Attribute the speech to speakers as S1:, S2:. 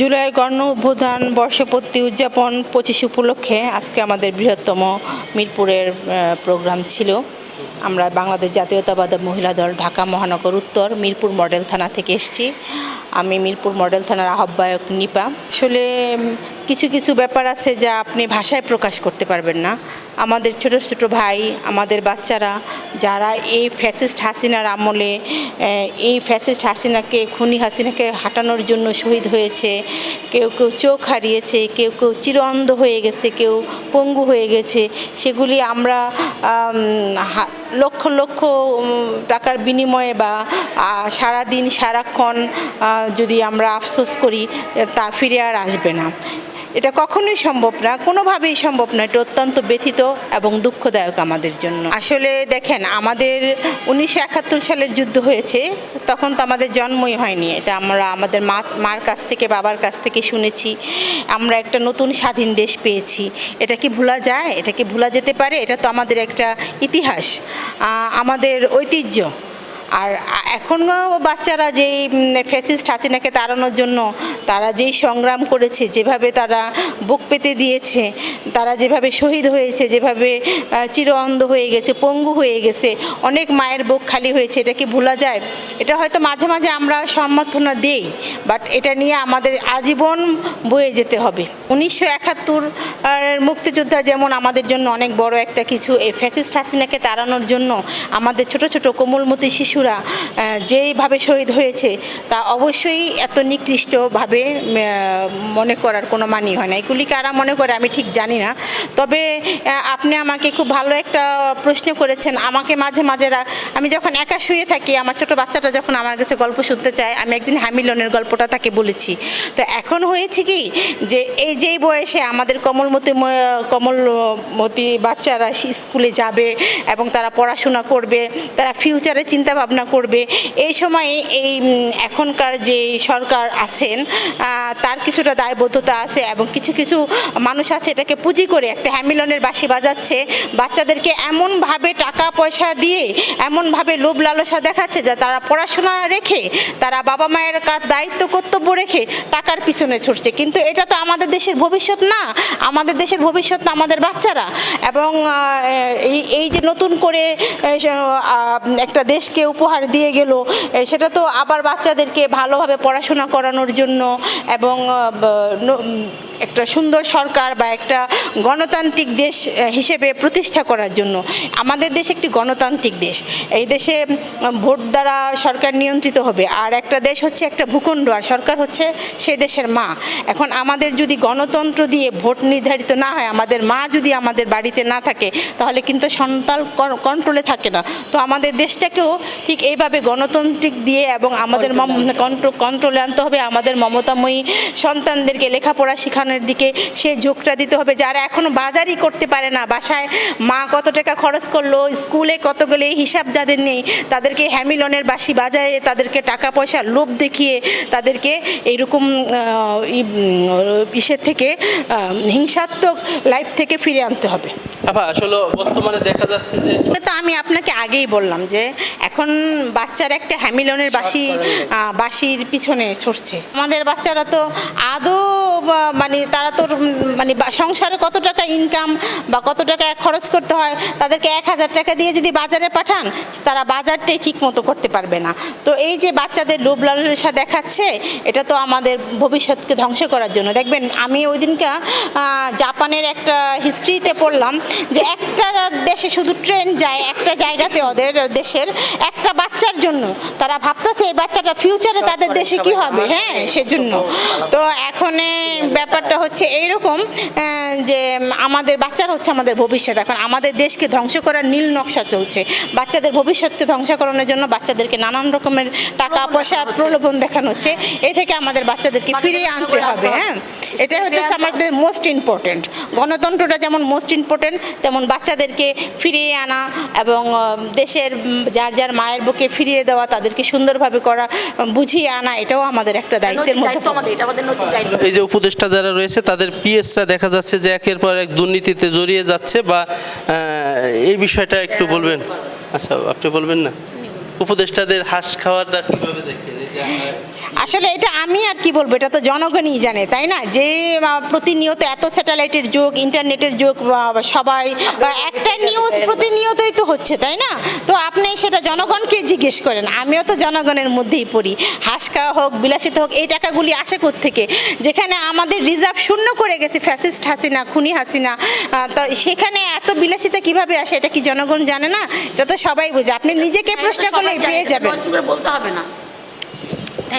S1: জুলাই গণ অভ্যুত্থান বর্ষপূর্তি উদযাপন পঁচিশ উপলক্ষে আজকে আমাদের বৃহত্তম মিরপুরের প্রোগ্রাম ছিল। আমরা বাংলাদেশ জাতীয়তাবাদী মহিলা দল ঢাকা মহানগর উত্তর মিরপুর মডেল থানা থেকে এসেছি। আমি মিরপুর মডেল থানার আহ্বায়ক নিপা। আসলে কিছু কিছু ব্যাপার আছে যা আপনি ভাষায় প্রকাশ করতে পারবেন না। আমাদের ছোট ছোট ভাই, আমাদের বাচ্চারা যারা এই ফ্যাসিস্ট হাসিনার আমলে এই ফ্যাসিস্ট হাসিনাকে, খুনি হাসিনাকে হাঁটানোর জন্য শহীদ হয়েছে, কেউ কেউ চোখ হারিয়েছে, কেউ কেউ চিরঅন্ধ হয়ে গেছে, কেউ পঙ্গু হয়ে গেছে, সেগুলি আমরা লক্ষ লক্ষ টাকার বিনিময়ে বা সারাদিন, সারাক্ষণ যদি আমরা আফসোস করি, তা ফিরে আর আসবে না। এটা কখনোই সম্ভব না, কোনোভাবেই সম্ভব না। এটা অত্যন্ত ব্যথিত এবং দুঃখদায়ক আমাদের জন্য। আসলে দেখেন, আমাদের উনিশশো একাত্তর সালের যুদ্ধ হয়েছে, তখন তো আমাদের জন্মই হয়নি। এটা আমরা আমাদের মা, মার কাছ থেকে, বাবার কাছ থেকে শুনেছি। আমরা একটা নতুন স্বাধীন দেশ পেয়েছি। এটা কি ভোলা যায়? এটা কি ভোলা যেতে পারে? এটা তো আমাদের একটা ইতিহাস। আমাদের ঐতিহ্য। আর এখনও বাচ্চারা যেই ফ্যাসিস্ট হাসিনাকে তাড়ানোর জন্য তারা যেই সংগ্রাম করেছে, যেভাবে তারা বুক পেতে দিয়েছে, তারা যেভাবে শহীদ হয়েছে, যেভাবে চির অন্ধ হয়ে গেছে, পঙ্গু হয়ে গেছে, অনেক মায়ের বুক খালি হয়েছে, এটা কি ভোলা যায়? এটা হয়তো মাঝে মাঝে আমরা সমর্থনা দেই বাট এটা নিয়ে আমাদের আজীবন বয়ে যেতে হবে। উনিশশো একাত্তর মুক্তিযোদ্ধা যেমন আমাদের জন্য অনেক বড় একটা কিছু, এই ফ্যাসিস্ট হাসিনাকে তাড়ানোর জন্য আমাদের ছোট ছোট কোমলমতি শিশুরা যেইভাবে শহীদ হয়েছে, তা অবশ্যই এত নিকৃষ্টভাবে মনে করার কোনো মানি হয় না। এগুলি কারা মনে করে আমি ঠিক জানি না। তবে আপনি আমাকে খুব ভালো একটা প্রশ্ন করেছেন। আমাকে মাঝে মাঝে আমি যখন একা শুয়ে থাকি, আমার ছোট বাচ্চাটা যখন আমার কাছে গল্প শুনতে চায়, আমি একদিন হ্যামিলনের গল্পটা তাকে বলেছি। তো এখন হয়েছে কি যে, এই যেই বয়সে আমাদের কমলমতি কমলমতি বাচ্চারা স্কুলে যাবে এবং তারা পড়াশোনা করবে, তারা ফিউচারে চিন্তা ভাবনা করবে। এই সময়ে এই এখনকার যে সরকার আছেন তার কিছুটা দায়বদ্ধতা আছে এবং কিছু কিছু মানুষ আছে এটাকে পুঁজি করে একটা হ্যামিলনের বাসি বাজাচ্ছে। বাচ্চাদেরকে এমনভাবে টাকা পয়সা দিয়ে এমনভাবে লোভ লালসা দেখাচ্ছে যে তারা পড়াশোনা রেখে, তারা বাবা মায়ের কাজ দায়িত্ব, কর্তব্য রেখে টাকার পিছনে ছুটছে। কিন্তু এটা তো আমাদের দেশের ভবিষ্যৎ না। আমাদের দেশের ভবিষ্যৎ না আমাদের বাচ্চারা। এবং এই যে নতুন করে একটা দেশকে উপহার দিয়ে গেল সেটা তো আবার বাচ্চাদেরকে ভালোভাবে পড়াশোনা করানোর জন্য এবং আহ, ব- ন- একটা সুন্দর সরকার বা একটা গণতান্ত্রিক দেশ হিসেবে প্রতিষ্ঠা করার জন্য। আমাদের দেশ একটি গণতান্ত্রিক দেশ। এই দেশে ভোট দ্বারা সরকার নিয়ন্ত্রিত হবে। আর একটা দেশ হচ্ছে একটা ভূখণ্ড আর সরকার হচ্ছে সেই দেশের মা। এখন আমাদের যদি গণতন্ত্র দিয়ে ভোট নির্ধারিত না হয় আমাদের মা যদি আমাদের বাড়িতে না থাকে তাহলে কিন্তু সন্তান কন্ট্রোলে থাকে না। তো আমাদের দেশটাকেও ঠিক এইভাবে গণতান্ত্রিক দিয়ে এবং আমাদের কন্ট্রোলে আনতে হবে। আমাদের মমতাময়ী সন্তানদেরকে লেখাপড়া শেখানোর দিকে সে ঝোঁকটা দিতে হবে। যারা এখনও বাজারই করতে পারে না বাসায় মা কত টাকা খরচ করল স্কুলে কতগুলো হিসাব যাদের নেই তাদেরকে হ্যামিলনের বাসি বাজায় তাদেরকে টাকা পয়সা লোভ দেখিয়ে তাদেরকে এইরকম ইসের থেকে হিংসাত্মক লাইফ থেকে ফিরে আনতে হবে।
S2: আপা আসলে বর্তমানে দেখা যাচ্ছে যে
S1: তো আমি আপনাকে আগেই বললাম যে এখন বাচ্চারা একটা হ্যামিলনের বাসি বাসির পিছনে ছুটছে। আমাদের বাচ্চারা তো আদৌ মানে তারা তো উম, মানে সংসারে কত টাকা ইনকাম বা কত টাকা খরচ করতে হয় তাদেরকে এক হাজার টাকা দিয়ে যদি বাজারে পাঠান তারা বাজারটাই ঠিক মতো করতে পারবে না। তো এই যে বাচ্চাদের লোভ লালসা দেখাচ্ছে এটা তো আমাদের ভবিষ্যৎকে ধ্বংস করার জন্য। দেখবেন আমি ওই দিনকে জাপানের একটা হিস্ট্রিতে পড়লাম যে একটা দেশে শুধু ট্রেন যায় একটা জায়গাতে ওদের দেশের একটা বাচ্চার জন্য। তারা ভাবতেছে এই বাচ্চাটা ফিউচারে তাদের দেশে কি হবে? হ্যাঁ সেজন্য। তো এখন ব্যাপারটা হচ্ছে এইরকম যে আমাদের বাচ্চারা হচ্ছে আমাদের ভবিষ্যৎ। এখন আমাদের দেশকে ধ্বংস করার নীল নকশা চলছে। বাচ্চাদের ভবিষ্যৎকে ধ্বংস করানোর জন্য বাচ্চাদেরকে নানান রকমের টাকা পয়সা প্রলোভন দেখানো হচ্ছে। এ থেকে আমাদের বাচ্চাদেরকে ফিরিয়ে আনতে হবে হ্যাঁ। এটা হচ্ছে আমাদের মোস্ট ইম্পর্টেন্ট গণতন্ত্রটা যেমন মোস্ট ইম্পর্টেন্ট তেমন বাচ্চাদেরকে ফিরিয়ে আনা এবং দেশের যার যার মায়ের বুকে ফিরিয়ে দেওয়া তাদেরকে সুন্দরভাবে করা বুঝিয়ে আনা এটাও আমাদের একটা দায়িত্বের মধ্যে
S3: আমাদের এটা আমাদের নৈতিক দায়িত্ব।
S2: এই যে উপদেষ্টা যারা রয়েছে তাদের পিএসরা দেখা যাচ্ছে যে একের পর এক দুর্নীতিতে জড়িয়ে যাচ্ছে বা এই বিষয়টা একটু বলবেন। আচ্ছা আপনি বলবেন না? উপদেষ্টাদের হাঁস খাওয়াটা কীভাবে দেখেন?
S1: আসলে এটা আমি আর কি বলব এটা তো জনগণই জানে তাই না? যে প্রতিনিয়ত এত স্যাটেলাইটের যুগ ইন্টারনেটের যুগ সবাই একটা নিউজ প্রতিনিয়তই তো হচ্ছে তাই না? তো আপনি সেটা জনগণকে জিজ্ঞেস করেন আমিও তো জনগণের মধ্যেই পড়ি। হাসকা হোক বিলাসিত হোক এই টাকাগুলি আসে থেকে যেখানে আমাদের রিজার্ভ শূন্য করে গেছে ফ্যাসিস্ট হাসিনা খুনি হাসিনা তো সেখানে এত বিলাসিতা কীভাবে আসে এটা কি জনগণ জানে না? এটা তো সবাই বোঝে। আপনি নিজেকে প্রশ্ন করলে পেয়ে যাবেন।
S3: বলতে হবে না।